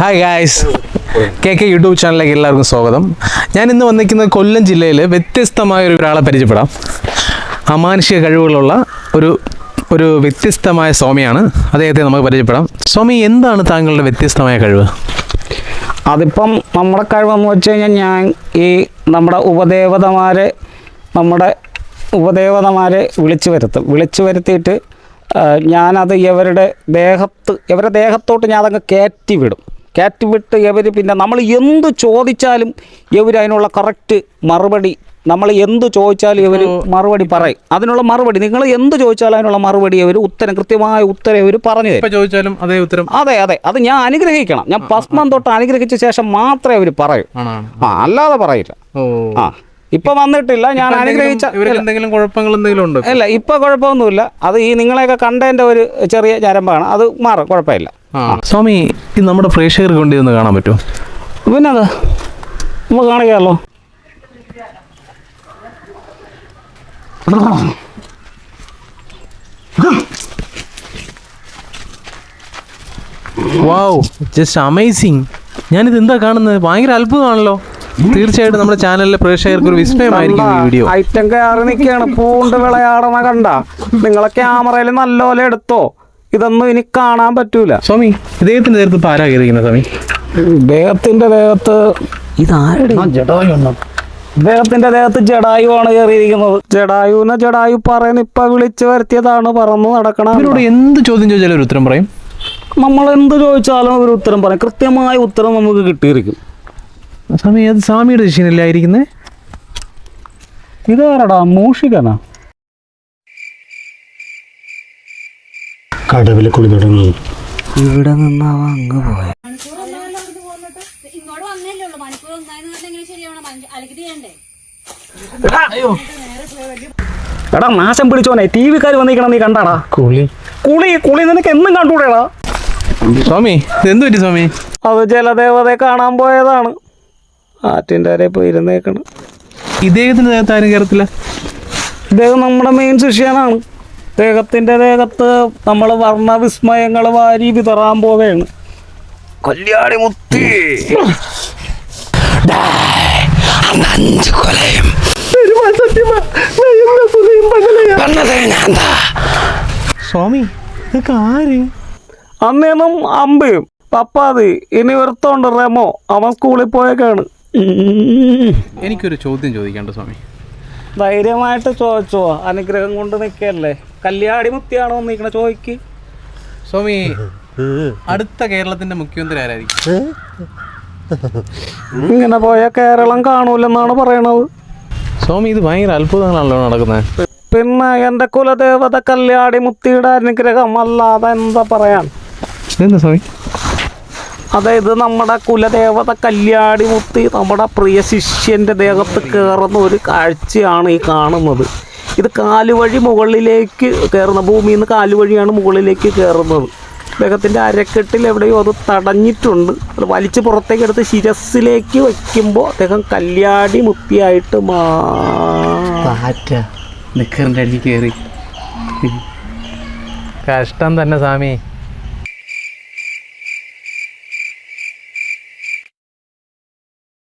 Hi guys K K YouTube ചാനലിലേക്ക് എല്ലാവർക്കും സ്വാഗതം. ഞാൻ ഇന്ന് വന്നിരിക്കുന്നത് കൊല്ലം ജില്ലയിൽ വ്യത്യസ്തമായ ഒരു ഒരാളെ പരിചയപ്പെടാം. അമാനുഷിക കഴിവുകളുള്ള ഒരു ഒരു വ്യത്യസ്തമായ സ്വാമിയാണ്. അദ്ദേഹത്തെ നമുക്ക് പരിചയപ്പെടാം. സ്വാമി എന്താണ് താങ്കളുടെ വ്യത്യസ്തമായ കഴിവ്? അതിപ്പം നമ്മുടെ കഴിവെന്ന് വെച്ച് കഴിഞ്ഞാൽ ഞാൻ ഈ നമ്മുടെ ഉപദേവതമാരെ നമ്മുടെ ഉപദേവതമാരെ വിളിച്ചു വരുത്തും. വിളിച്ചു വരുത്തിയിട്ട് ഞാനത് ഇവരുടെ ദേഹത്ത് ഇവരുടെ ദേഹത്തോട്ട് ഞാൻ അതങ്ങ് കയറ്റി വിടും കയറ്റി വിട്ട് ഇവർ പിന്നെ നമ്മൾ എന്ത് ചോദിച്ചാലും ഇവർ അതിനുള്ള കറക്റ്റ് മറുപടി നമ്മൾ എന്ത് ചോദിച്ചാലും ഇവർ മറുപടി പറയും. അതിനുള്ള മറുപടി നിങ്ങൾ എന്ത് ചോദിച്ചാലും അതിനുള്ള മറുപടി ഇവർ ഉത്തരം കൃത്യമായ ഉത്തരം ഇവർ പറഞ്ഞു തരും. ചോദിച്ചാലും അതേ ഉത്തരം. അതെ അതെ അത് ഞാൻ അനുഗ്രഹിക്കണം. ഞാൻ പസ്മം തൊട്ട് അനുഗ്രഹിച്ച ശേഷം മാത്രമേ അവർ പറയൂ. അല്ലാതെ പറയില്ല. ആ. ഇപ്പൊ വന്നിട്ടില്ല ഞാൻ അനുഗ്രഹിച്ച അല്ല എന്തെങ്കിലും കുഴപ്പങ്ങൾ എന്തെങ്കിലും ഉണ്ടോ ഇല്ല ഇപ്പൊ കുഴപ്പമൊന്നുമില്ല. അത് ഈ നിങ്ങളെയൊക്കെ കണ്ടതിന്റെ ഒരു ചെറിയ ഞരമ്പാണ്. അത് മാറും കുഴപ്പമില്ല. സ്വാമി ഇത് നമ്മുടെ പ്രേക്ഷകർക്ക് വേണ്ടി ഒന്ന് കാണാൻ പറ്റുമോ? പിന്നെ അത് നമുക്ക് കാണിക്കാമല്ലോ. വാവ് ജസ്റ്റ് അമേസിങ് ഞാനിത് എന്താ കാണുന്നത്? ഭയങ്കര അത്ഭുതമാണല്ലോ. തീർച്ചയായിട്ടും നമ്മുടെ ചാനലിലെ പ്രേക്ഷകർക്ക് ഒരു വിസ്മയമായിരിക്കും ഈ വീഡിയോ. ഐറ്റം കയറി നിൽക്കുകയാണ്. പൂണ്ട് വിളയാടണ കണ്ട. നിങ്ങളെ ക്യാമറയിൽ നല്ലപോലെ എടുത്തോ. ഇതൊന്നും ഇനി കാണാൻ പറ്റൂല. സ്വാമി ഇദ്ദേഹത്തിന്റെ നേരത്ത് ഇപ്പൊ ആരാ കയറിയിരിക്കുന്നത് സ്വാമി? ദേഹത്തിന്റെ ദേഹത്ത് ഇതാരുടെ? ഇദ്ദേഹത്തിന്റെ ദേഹത്ത് ജഡായുവാണ് കയറിയിരിക്കുന്നത്. ജഡായുവിനെ ജഡായു പറയുന്ന ഇപ്പൊ വിളിച്ചു വരുത്തിയതാണ്. പറന്ന് നടക്കണം ഇവരോട് എന്ത് ചോദ്യം ചോദിച്ചാലും ഒരു ഉത്തരം പറയും? നമ്മൾ എന്ത് ചോദിച്ചാലും ഒരു ഉത്തരം പറയും. കൃത്യമായ ഉത്തരം നമുക്ക് കിട്ടിയിരിക്കും. സ്വാമി അത് സ്വാമിയുടെ ശിഷ്യനല്ലായിരിക്കുന്നത് ഇതാരടാ മൂഷികനാ? കടവിൽ കുളി തുടങ്ങി. ഇവിടെ നിന്നാവാ അങ്ങ് പോയ. എടാ നാശം പിടിച്ചോനെ. ടി വിക്കാർ വന്നിരിക്കണം നീ കണ്ടാടാ? കുളി. കുളി കുളി നിനക്ക് എന്നും കണ്ടുകൂടെടാ? സ്വാമി എന്തു എന്ത് പറ്റി സ്വാമി? അത് ജലദേവതയെ കാണാൻ പോയതാണ്. ആറ്റിന്റെ വരെ പോയി ഇരുന്നേക്കണം ഇദ്ദേഹത്തിന്റെ ദേഹത്ത് ആരും കയറത്തില്ല ഇദ്ദേഹം നമ്മുടെ മെയിൻ ശിഷ്യനാണ്. ദേഹത്തിന്റെ ദേഹത്ത് നമ്മൾ വർണവിസ്മയങ്ങൾ വാരി വിതറാൻ പോവുകയാണ്. കല്യാണി മുത്തി. സ്വാമി ഇതൊക്കെ ആര്? അന്നേന്നും അമ്പയും പപ്പാതി ഇനി വെറുത്തോണ്ട് റെമോ അവൻ സ്കൂളിൽ പോയേക്കാണ്. എനിക്കൊരു ചോദ്യം ചോദിക്കണ്ട സ്വാമി. ധൈര്യമായിട്ട് ചോദിച്ചോ. അനുഗ്രഹം കൊണ്ട് നിൽക്കല്ലേ കല്യാടി മുത്തിയാണോ നിൽക്കണ ചോദിക്ക്. സ്വാമി അടുത്ത കേരളത്തിന്റെ മുഖ്യമന്ത്രി ആരായിരിക്കും? ഇങ്ങനെ പോയ കേരളം കാണൂലെന്നാണ് പറയണത്. സ്വാമി ഇത് ഭയങ്കര അത്ഭുതങ്ങളാണല്ലോ നടക്കുന്നത് പിന്നെ എന്റെ കുലദേവത കല്യാടി മുത്തിയുടെ അനുഗ്രഹം അല്ലാതെ എന്താ പറയാൻ? എന്താ സ്വാമി? അതായത് നമ്മുടെ കുലദേവത കല്യാണി മുത്തി നമ്മുടെ പ്രിയ ശിഷ്യന്റെ ദേഹത്ത് കയറുന്ന ഒരു കാഴ്ചയാണ് ഈ കാണുന്നത്. ഇത് കാലുവഴി മുകളിലേക്ക് കയറുന്ന ഭൂമിയിൽ നിന്ന് കാലുവഴിയാണ് മുകളിലേക്ക് കയറുന്നത് ദേഹത്തിന്റെ അരക്കെട്ടിൽ എവിടെയോ അത് തടഞ്ഞിട്ടുണ്ട്. അത് വലിച്ച് പുറത്തേക്ക് എടുത്ത് ശിരസിലേക്ക് വയ്ക്കുമ്പോൾ അദ്ദേഹം കല്യാണി മുത്തിയായിട്ട് മാറ്റി കയറി കഷ്ടം തന്നെ സ്വാമി.